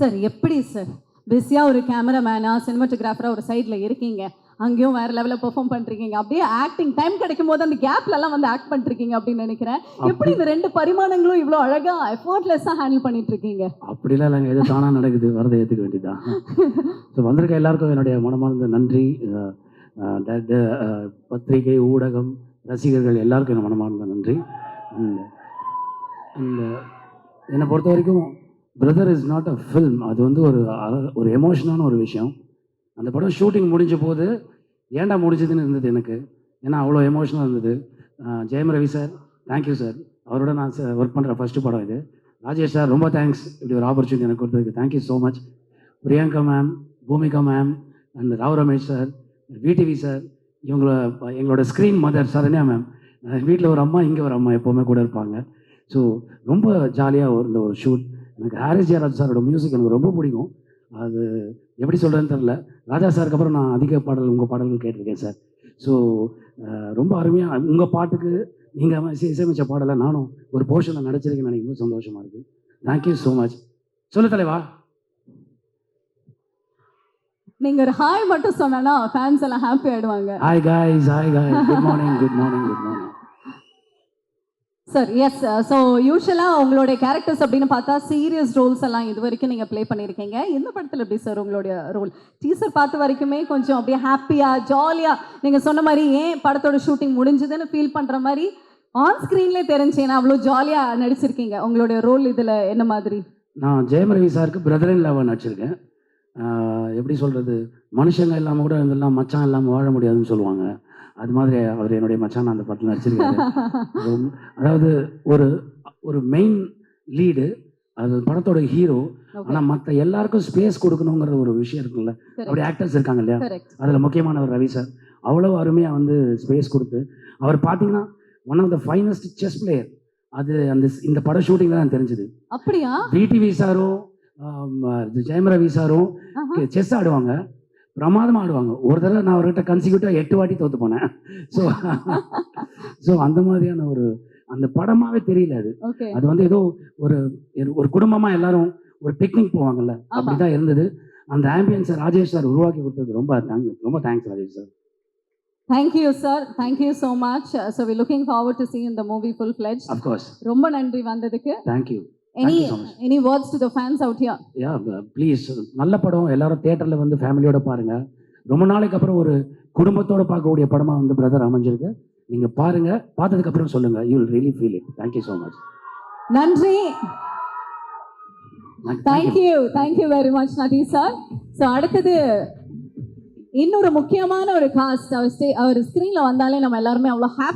Sir எப்படி sir பிஸியாக ஒரு கேமராமேனா சினிமாட்டோகிராஃபராக ஒரு சைடில் இருக்கீங்க. அங்கேயும் வேற லெவலில் பெர்ஃபார்ம் பண்ணிருக்கீங்க அப்படியே ஆக்டிங் டைம் கிடைக்கும் போது அந்த கேப்ல எல்லாம் வந்து ஆக்ட் பண்ணிருக்கீங்க அப்படின்னு நினைக்கிறேன். எப்படி இந்த ரெண்டு பரிமாணங்களும் இவ்வளோ அழகா எஃபோர்ட்லெஸ்ஸாக ஹேண்டில் பண்ணிட்டு இருக்கீங்க அப்படிலாம் இல்லைங்க. எது தானாக நடக்குது. வரதை ஏற்றுக்க வேண்டியதான் ஸோ வந்திருக்க எல்லாருக்கும் என்னுடைய மனமார்ந்த நன்றி. பத்திரிகை ஊடகம் ரசிகர்கள் எல்லாருக்கும் என் மனமார்ந்த நன்றி. அந்த என்னை பொறுத்த வரைக்கும் brother is not a film அது வந்து ஒரு ஒரு எமோஷனான ஒரு விஷயம். அந்த படம் ஷூட்டிங் முடிஞ்ச போது ஏன்டா முடிஞ்சதுன்னு இருந்தது எனக்கு? ஏன்னா அவ்வளோ எமோஷனாக இருந்தது. Jayam Ravi sir thank you sir அவரோட நான் ஒர்க் பண்ணுற ஃபஸ்ட்டு படம் இது. ராஜேஷ் சார் ரொம்ப தேங்க்ஸ் இப்படி ஒரு ஆப்பர்ச்சுனிட்டி எனக்கு கொடுத்ததுக்கு thank you so much Priyanka ma'am Bhumika ma'am and Rao Ramesh sir VTV sir இவங்கள எங்களோட ஸ்க்ரீன் மதர் சரண்யா மேம் வீட்டில் ஒரு அம்மா இங்கே ஒரு அம்மா எப்போவுமே கூட இருப்பாங்க. ஸோ ரொம்ப ஜாலியாக இருந்த ஒரு ஷூட் எனக்கு ஹாரிஸ் ஜெயராஜ் சாரோட மியூசிக் எனக்கு ரொம்ப பிடிக்கும். அது எப்படி சொல்கிறேன்னு தெரில ராஜா சாருக்கு அப்புறம் நான் அதிக பாடல் உங்கள் பாடல்கள் கேட்டிருக்கேன் சார். ஸோ ரொம்ப அருமையாக உங்கள் பாட்டுக்கு நீங்கள் இசையமைச்ச பாடலை நானும் ஒரு போர்ஷனில் நடிச்சிருக்கேன்னு நினைக்கும் போது சந்தோஷமாக இருக்குது தேங்க்யூ ஸோ மச் சொல்லு தலைவா. நீங்க ஒரு ஹாய் மட்டும் சொன்னா ஃபேன்ஸ் எல்லாம் ஹாப்பி ஆயிடுவாங்க. Hi guys hi guy good morning good morning good morning sir yes so யூஸ்வலாக உங்களுடைய கேரக்டர்ஸ் அப்படின்னு பார்த்தா சீரியஸ் ரோல்ஸ் எல்லாம் இது வரைக்கும் நீங்கள் ப்ளே பண்ணியிருக்கீங்க. இந்த படத்தில் எப்படி சார் உங்களுடைய ரோல் டீசர் பார்த்த வரைக்குமே கொஞ்சம் அப்படியே ஹாப்பியாக ஜாலியாக நீங்கள் சொன்ன மாதிரி ஏன் படத்தோட ஷூட்டிங் முடிஞ்சதுன்னு ஃபீல் பண்ணுற மாதிரி ஆன் ஸ்க்ரீன்லேயே தெரிஞ்சேன் அவ்வளோ ஜாலியாக நடிச்சிருக்கீங்க. உங்களுடைய ரோல் இதில் என்ன மாதிரி? நான் ஜெயம் ரவி சாருக்கு பிரதர் இன் லவ் நடிச்சிருக்கேன். எப்படி சொல்கிறது மனுஷங்க இல்லாமல் கூட இதெல்லாம் மச்சான் இல்லாமல் வாழ முடியாதுன்னு சொல்லுவாங்க. அது மாதிரி அவர் என்னுடைய மச்சான் அந்த படத்தில் நடிச்சிருக்காரு. அதாவது ஒரு ஒரு மெயின் லீடு அது படத்தோட ஹீரோ ஆனால் மற்ற எல்லாருக்கும் ஸ்பேஸ் கொடுக்கணுங்கிற ஒரு விஷயம் இருக்குல்ல அப்படி ஆக்டர்ஸ் இருக்காங்க இல்லையா? அதில் முக்கியமானவர் ரவி சார் அவ்வளோ அருமையாக வந்து ஸ்பேஸ் கொடுத்து அவர் பார்த்தீங்கன்னா one of the finest chess player அது அந்த இந்த பட ஷூட்டிங்கில் தான் தெரிஞ்சுது. அப்படியா? விடிவி சாரும் ஜெயம் ரவி சாரும். செஸ் ஆடுவாங்க. பிரமாதமாக ஆடுவாங்க. ஒரு தடவை நான் அவர்கிட்ட கன்சிக்யூட்டிவாக எட்டு வாட்டி தோத்து போனேன். ஸோ ஸோ அந்த மாதிரியான ஒரு அந்த படமாவே தெரியல அது. அது வந்து ஏதோ ஒரு ஒரு குடும்பமா எல்லாரும் ஒரு பிக்னிக் போவாங்கல்ல. அப்படிதான் இருந்தது. அந்த ஆம்பியன்ஸை ராஜேஷ் சார் உருவாக்கி கொடுத்ததுக்கு ரொம்ப தேங்க் ரொம்ப thanks Rajesh sir thank you sir thank you so much so we looking forward to see in the movie full fledged of course ரொம்ப நன்றி வந்ததுக்கு. Any you. Much. Any words to the fans out here yeah please நல்ல படம் எல்லாரும் தேட்டரில் வந்து ஃபேமிலியோட பாருங்க. ரொம்ப நாளைக்கு அப்புறம் ஒரு குடும்பத்தோட பார்க்கக்கூடிய படமா வந்து பிரதர் அமைஞ்சிருக்கு. நீங்க பாருங்க பார்த்ததுக்கு அப்புறம் சொல்லுங்க. You will really feel it thank you so much நன்றி. Thank you thank you very much Nadhi sir so அடுத்தது இன்னொரு முக்கியமான ஒரு காஸ்ட் அவர் ஸ்டே அவர் ஸ்க்ரீனில் வந்தாலே நம்ம எல்லாருமே அவ்வளோ ஹாப்பி